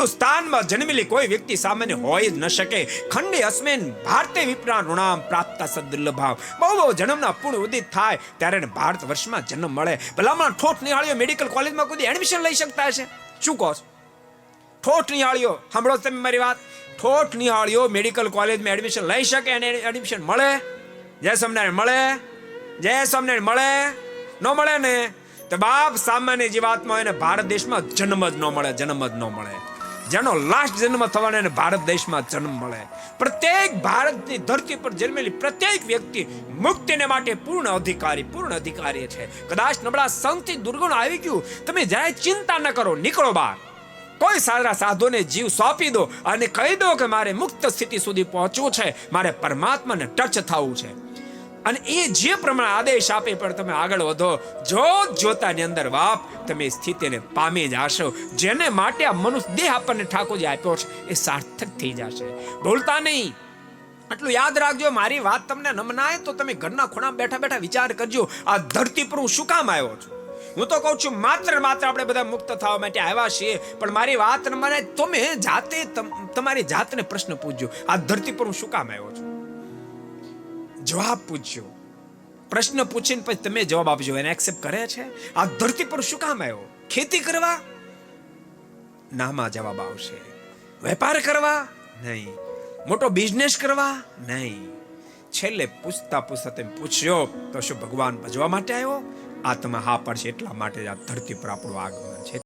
હિન્દુસ્તાનમાં જન્મેલી કોઈ વ્યક્તિ સામાન્ય હોય જ ન શકે. ખંડે અસ્મેન ભારતે વિપ્રા ઋણામ પ્રાપ્તા સદુર્લભાવ બહુ બહુ જન્મના પૂર્ણ ઉદિત થાય ત્યારે એને ભારત વર્ષમાં જન્મ મળે. ભલામણ ઠોઠ નિહાળ્યો મેડિકલ કોલેજમાં કોઈ એડમિશન લઈ શકતા હશે? શું કહો ઠોઠ નિહાળ્યો સાંભળો તમે મારી વાત? ઠોઠ નિહાળ્યો મેડિકલ કોલેજમાં એડમિશન લઈ શકે અને એડમિશન મળે? જય સ્વામિનારાયણ, મળે? જય સ્વામિનારાયણ, મળે? ન મળે ને? તો બાપ સામાન્ય જીવાત્મા એને ભારત દેશમાં જન્મ જ ન મળે, જન્મ જ ન મળે. જેનો લાસ્ટ જન્મ થવાનો એને ભારત દેશમાં જન્મ મળે. પ્રત્યેક ભારતની ધરતી પર જન્મેલી પ્રત્યેક વ્યક્તિ મુક્તિને માટે પૂર્ણ અધિકારી પૂર્ણ અધિકારી છે. કદાચ નબળા સંગથી દુર્ગુણ આવી ગયું. તમે જરાય ચિંતા ન કરો, નીકળો બહાર. કોઈ સારા સાધુને જીવ સોંપી દો અને કહી દો કે મારે મુક્ત સ્થિતિ સુધી પહોંચવું છે. મારે પરમાત્માને ટચ થવું છે. અને એ જે પ્રમાણે આદેશ આપે પણ તમે આગળ વધો. જોત જોતાની અંદર બાપ તમે સ્થિતિને પામી જશો, જેને માટે આ મનુષ્ય દેહ આપણને ઠાકોરજી આપ્યો છે, એ સાર્થક થઈ જશે. બોલતા નહીં. આટલું યાદ રાખજો, મારી વાત તમને નમનાય તો તમે ઘરના ખૂણા બેઠા બેઠા વિચાર કરજો, આ ધરતી પર હું શું કામ આવ્યો છું? હું તો કહું છું, માત્ર માત્ર આપણે બધા મુક્ત થવા માટે આવ્યા છીએ, પણ મારી વાત મને તમે જાતે તમ- તમારી જાતને પ્રશ્ન પૂછજો, આ ધરતી પર હું શું કામ આવ્યો છું? જવાબ પૂછજો પ્રશ્ન પૂછીને પછી તમે જવાબ આપજો. એને એક્સેપ્ટ કરે છે? આ ધરતી પર શું કામ આવ્યો? ખેતી કરવા? નામાં જવાબ આવશે. વેપાર કરવા? નહીં. મોટો બિઝનેસ કરવા? નહીં. છેલ્લે પૂછતા પૂછતા તમે પૂછ્યો, તો શું ભગવાન ભજવા માટે આવ્યો? આ તમે હા પડશે એટલા માટે આ ધરતી પર આપણું આગમન છે.